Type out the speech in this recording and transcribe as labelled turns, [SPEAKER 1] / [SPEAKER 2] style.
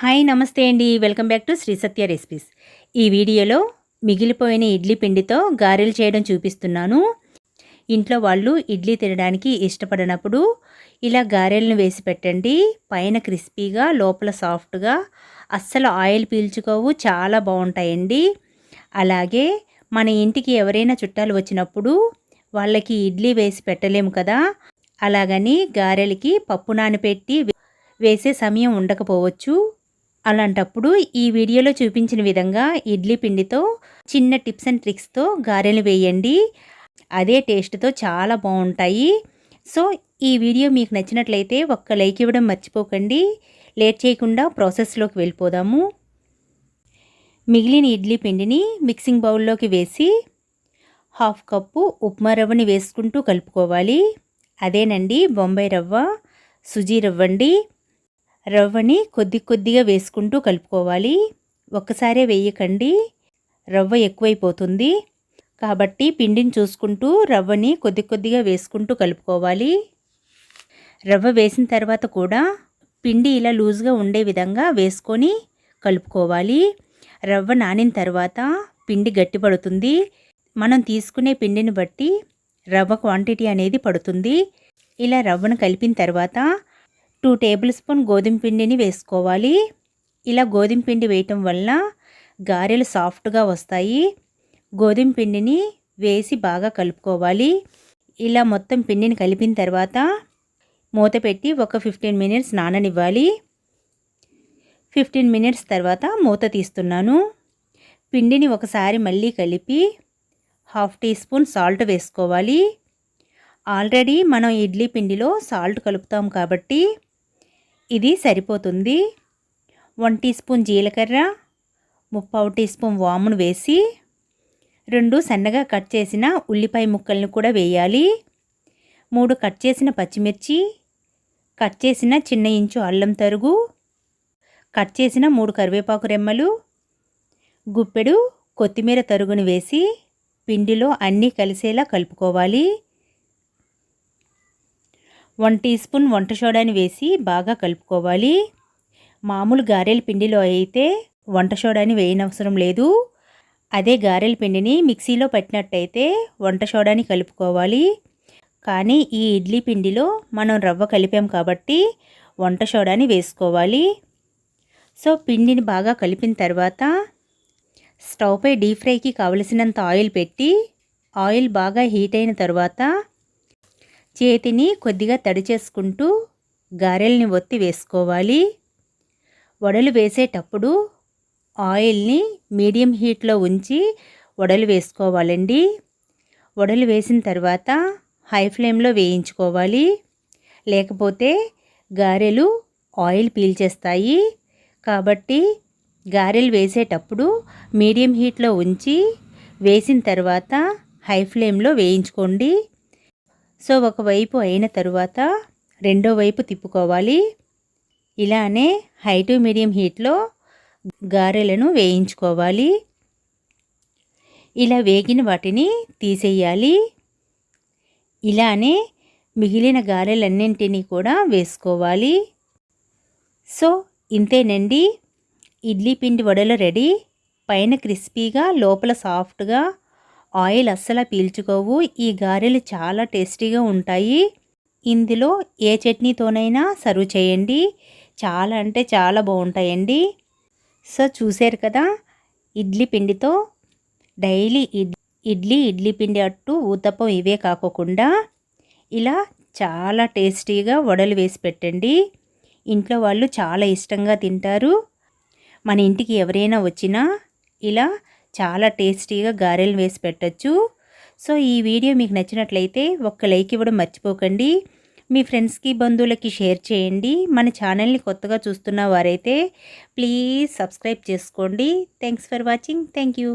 [SPEAKER 1] Hi నమస్తే అండి. Welcome back to Sri Satya recipes. ఈ వీడియోలో మిగిలిపోయిన ఇడ్లీ పిండితో గారెలు చేయడం చూపిస్తున్నాను. ఇంట్లో వాళ్ళు ఇడ్లీ తినడానికి ఇష్టపడినప్పుడు ఇలా గారెలను వేసి పెట్టండి. పైన క్రిస్పీగా లోపల సాఫ్ట్గా అస్సలు ఆయిల్ పీల్చుకోవు చాలా బాగుంటాయండి. అలాగే మన ఇంటికి ఎవరైనా చుట్టాలు వచ్చినప్పుడు వాళ్ళకి ఇడ్లీ వేసి పెట్టలేము కదా. అలాగని గారెలకి పప్పు నానబెట్టి వేసే సమయం ఉండకపోవచ్చు. అలాంటప్పుడు ఈ వీడియోలో చూపించిన విధంగా ఇడ్లీ పిండితో చిన్న టిప్స్ అండ్ ట్రిక్స్తో గారెలు వేయండి. అదే టేస్ట్తో చాలా బాగుంటాయి. సో ఈ వీడియో మీకు నచ్చినట్లయితే ఒక్క లైక్ ఇవ్వడం మర్చిపోకండి. లేట్ చేయకుండా ప్రాసెస్లోకి వెళ్ళిపోదాము. మిగిలిన ఇడ్లీ పిండిని మిక్సింగ్ బౌల్లోకి వేసి హాఫ్ కప్పు ఉప్మా రవ్వని వేసుకుంటూ కలుపుకోవాలి. అదేనండి బొంబాయి రవ్వ సుజీ రవ్వండి. రవ్వని కొద్ది కొద్దిగా వేసుకుంటూ కలుపుకోవాలి. ఒక్కసారే వేయకండి. రవ్వ ఎక్కువైపోతుంది. కాబట్టి పిండిని చూసుకుంటూ రవ్వని కొద్ది కొద్దిగా వేసుకుంటూ కలుపుకోవాలి. రవ్వ వేసిన తర్వాత కూడా పిండి ఇలా లూజ్గా ఉండే విధంగా వేసుకొని కలుపుకోవాలి. రవ్వ నానిన తర్వాత పిండి గట్టిపడుతుంది. మనం తీసుకునే పిండిని బట్టి రవ్వ క్వాంటిటీ అనేది పడుతుంది. ఇలా రవ్వను కలిపిన తర్వాత టూ టేబుల్ స్పూన్ గోధుమ పిండిని వేసుకోవాలి. ఇలా గోధుమ పిండి వేయటం వల్ల గారెలు సాఫ్ట్గా వస్తాయి. గోధుమ పిండిని వేసి బాగా కలుపుకోవాలి. ఇలా మొత్తం పిండిని కలిపిన తర్వాత మూత పెట్టి ఒక ఫిఫ్టీన్ మినిట్స్ నాననివ్వాలి. ఫిఫ్టీన్ మినిట్స్ తర్వాత మూత తీస్తున్నాను. పిండిని ఒకసారి మళ్ళీ కలిపి హాఫ్ టీ స్పూన్ సాల్ట్ వేసుకోవాలి. ఆల్రెడీ మనం ఇడ్లీ పిండిలో సాల్ట్ కలుపుతాం కాబట్టి ఇది సరిపోతుంది. వన్ టీ స్పూన్ జీలకర్ర ముప్పావు టీ స్పూన్ వామును వేసి రెండు సన్నగా కట్ చేసిన ఉల్లిపాయ ముక్కలను కూడా వేయాలి. మూడు కట్ చేసిన పచ్చిమిర్చి కట్ చేసిన చిన్న ఇంచు అల్లం తరుగు కట్ చేసిన మూడు కరివేపాకు రెమ్మలు గుప్పెడు కొత్తిమీర తరుగును వేసి పిండిలో అన్నీ కలిసేలా కలుపుకోవాలి. వన్ టీ స్పూన్ వంట సోడాని వేసి బాగా కలుపుకోవాలి. మామూలు గారెల పిండిలో అయితే వంట సోడాని వేయనవసరం లేదు. అదే గారెల పిండిని మిక్సీలో పెట్టినట్టయితే వంట సోడాని కలుపుకోవాలి. కానీ ఈ ఇడ్లీ పిండిలో మనం రవ్వ కలిపాం కాబట్టి వంట సోడాని వేసుకోవాలి. సో పిండిని బాగా కలిపిన తర్వాత స్టవ్పై డీప్ ఫ్రైకి కావలసినంత ఆయిల్ పెట్టి ఆయిల్ బాగా హీట్ అయిన తర్వాత చేతిని కొద్దిగా తడి చేసుకుంటూ గారెల్ని ఒత్తి వేసుకోవాలి. వడలు వేసేటప్పుడు ఆయిల్ని మీడియం హీట్లో ఉంచి వడలు వేసుకోవాలండి. వడలు వేసిన తర్వాత హై ఫ్లేమ్లో వేయించుకోవాలి. లేకపోతే గారెలు ఆయిల్ పీల్చేస్తాయి కాబట్టి గారెలు వేసేటప్పుడు మీడియం హీట్లో ఉంచి వేసిన తర్వాత హై ఫ్లేమ్లో వేయించుకోండి. సో ఒకవైపు అయిన తరువాత రెండో వైపు తిప్పుకోవాలి. ఇలానే హై టు మీడియం హీట్లో గారెలను వేయించుకోవాలి. ఇలా వేగిన వాటిని తీసేయాలి. ఇలానే మిగిలిన గారెలన్నింటినీ కూడా వేసుకోవాలి. సో ఇంతేనండి. ఇడ్లీ పిండి వడలు రెడీ. పైన క్రిస్పీగా లోపల సాఫ్ట్గా ఆయిల్ అస్సలు పీల్చుకోవు. ఈ గారెలు చాలా టేస్టీగా ఉంటాయి. ఇందులో ఏ చట్నీతోనైనా సర్వ్ చేయండి. చాలా అంటే చాలా బాగుంటాయండి. సో చూసారు కదా ఇడ్లీ పిండితో డైలీ ఇడ్లీ ఇడ్లీ పిండి అట్టు ఊతప్పం ఇవే కాకోకుండా ఇలా చాలా టేస్టీగా వడలు వేసి పెట్టండి. ఇంట్లో వాళ్ళు చాలా ఇష్టంగా తింటారు. మన ఇంటికి ఎవరైనా వచ్చినా ఇలా చాలా టేస్టీగా గారెలు వేసి పెట్టచ్చు. సో ఈ వీడియో మీకు నచ్చినట్లయితే ఒక్క లైక్ ఇవ్వడం మర్చిపోకండి. మీ ఫ్రెండ్స్కి బంధువులకి షేర్ చేయండి. మన ఛానల్ని కొత్తగా చూస్తున్న వారైతే ప్లీజ్ సబ్స్క్రైబ్ చేసుకోండి. Thanks for watching. Thank you.